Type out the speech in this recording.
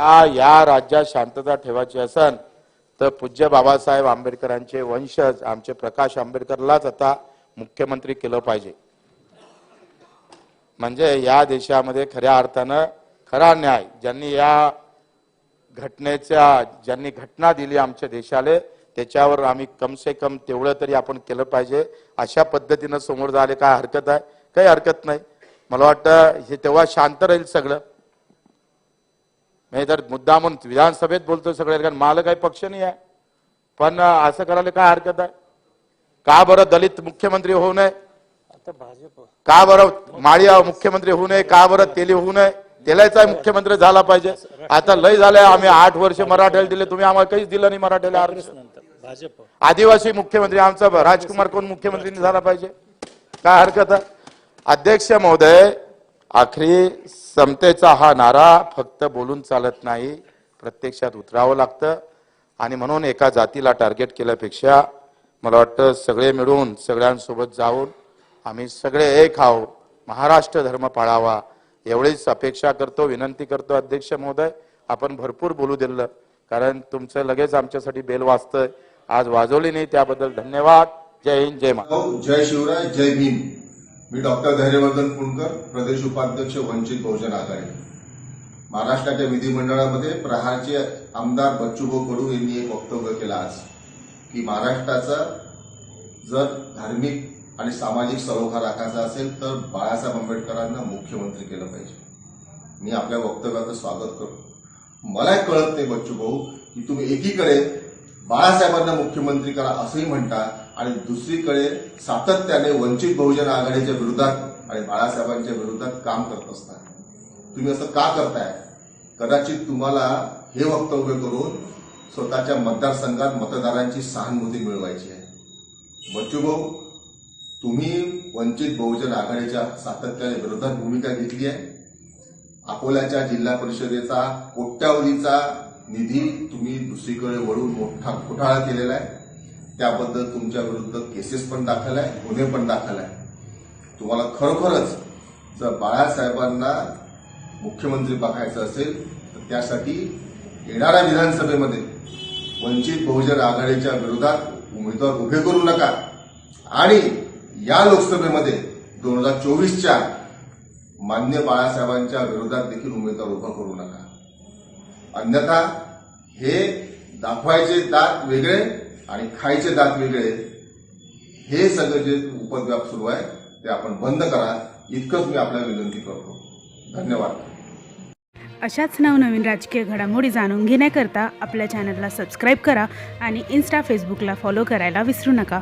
हा या राज्यात शांतता ठेवायची असन तर पूज्य बाबासाहेब आंबेडकरांचे वंशज आमचे प्रकाश आंबेडकरलाच आता मुख्यमंत्री केलं पाहिजे. म्हणजे या देशामध्ये खऱ्या अर्थानं खरा न्याय ज्यांनी या घटनेच्या ज्यांनी घटना दिली आमच्या देशाला त्याच्यावर आम्ही कम से कम तेवढं तरी आपण केलं पाहिजे. अशा पद्धतीनं समोर झाले काय हरकत आहे? काही हरकत नाही. मला वाटतं हे तेव्हा शांत राहील सगळं. नाही तर मुद्दा म्हणून विधानसभेत बोलतो सगळे कारण मला काही पक्ष नाही आहे. पण असं करायला काय हरकत आहे? का बरं दलित मुख्यमंत्री होऊ नये? का बरं माळी मुख्यमंत्री होऊ नये? का बरं तेली होऊ नये? तेलाचा मुख्यमंत्री झाला पाहिजे. आता लय झालंय आम्ही आठ वर्ष मराठ्याला दिले तुम्ही आम्हाला काहीच दिलं नाही मराठ्याला भाजप. आदिवासी मुख्यमंत्री आमचा राजकुमार कोण मुख्यमंत्री झाला पाहिजे? काय हरकत आहे? अध्यक्ष महोदय आखरी समतेचा हा नारा फक्त बोलून चालत नाही प्रत्यक्षात उतरावं लागतं. आणि म्हणून एका जातीला टार्गेट केल्यापेक्षा मला वाटतं सगळे मिळून सगळ्यांसोबत जाऊन आम्ही सगळे एक आहो महाराष्ट्र धर्म पाळावा. एवढीच अपेक्षा करतो विनंती करतो अध्यक्ष महोदय. आपण भरपूर बोलू दिलं. कारण तुमचं लगेच आमच्यासाठी बेल वाजतंय. आज वाजवली नाही त्याबद्दल धन्यवाद. जय हिंद जय मा जय शिवराय जय भीम. मी डॉक्टर धैर्यवर्धन पुणकर प्रदेश उपाध्यक्ष वंचित बहुजन आघाडी. महाराष्ट्राच्या विधिमंडळामध्ये प्रहारचे आमदार बच्चूभाऊ कडू यांनी एक वक्तव्य केलं आज की महाराष्ट्राचा जर धार्मिक आणि सामाजिक सलोखा राखायचा असेल तर बाळासाहेब आंबेडकरांना मुख्यमंत्री केलं पाहिजे. मी आपल्या वक्तव्याचं स्वागत करतो. मला एक कळत नाही बच्चू भाऊ की तुम्ही एकीकडे बाळासाहेबांना मुख्यमंत्री करा असंही म्हणता आणि दुसरीकडे सातत्याने वंचित बहुजन आघाडीच्या विरोधात आणि बाळासाहेबांच्या विरोधात काम करत असता तुम्ही असं का करताय? कदाचित तुम्हाला हे वक्तव्य करून स्वतःच्या मतदारसंघात मतदारांची सहानुभूती मिळवायची आहे. बच्चूभाऊ तुम्ही वंचित बहुजन आघाडीच्या सातत्याने विरोधात भूमिका घेतली आहे. अकोल्याच्या जिल्हा परिषदेचा कोट्यावधीचा निधी तुम्ही दुसरीकडे वळून मोठा घोटाळा केलेला आहे. त्याबद्दल तुमच्या विरुद्ध केसेस पण दाखल आहे गुन्हे पण दाखल आहे. तुम्हाला खरोखरच जर बाळासाहेबांना मुख्यमंत्री बघायचं असेल तर त्यासाठी येणाऱ्या विधानसभेमध्ये वंचित बहुजन आघाडीच्या विरोधात उमेदवार उभे करू नका. आणि या लोकसभेमध्ये दोन हजार चोवीसच्या मान्य बाळासाहेबांच्या विरोधात देखील उमेदवार उभा करू नका. अन्यथा हे दाखवायचे दात वेगळे आणि खायचे दात वेगळे हे सगळं जे उपद्व्याप सुरू आहे ते आपण बंद करा. इतकंच मी आपल्याला विनंती करतो. धन्यवाद. अशाच नवनवीन राजकीय घडामोडी जाणून घेण्याकरता आपल्या चॅनलला सबस्क्राईब करा आणि इन्स्टा फेसबुकला फॉलो करायला विसरू नका.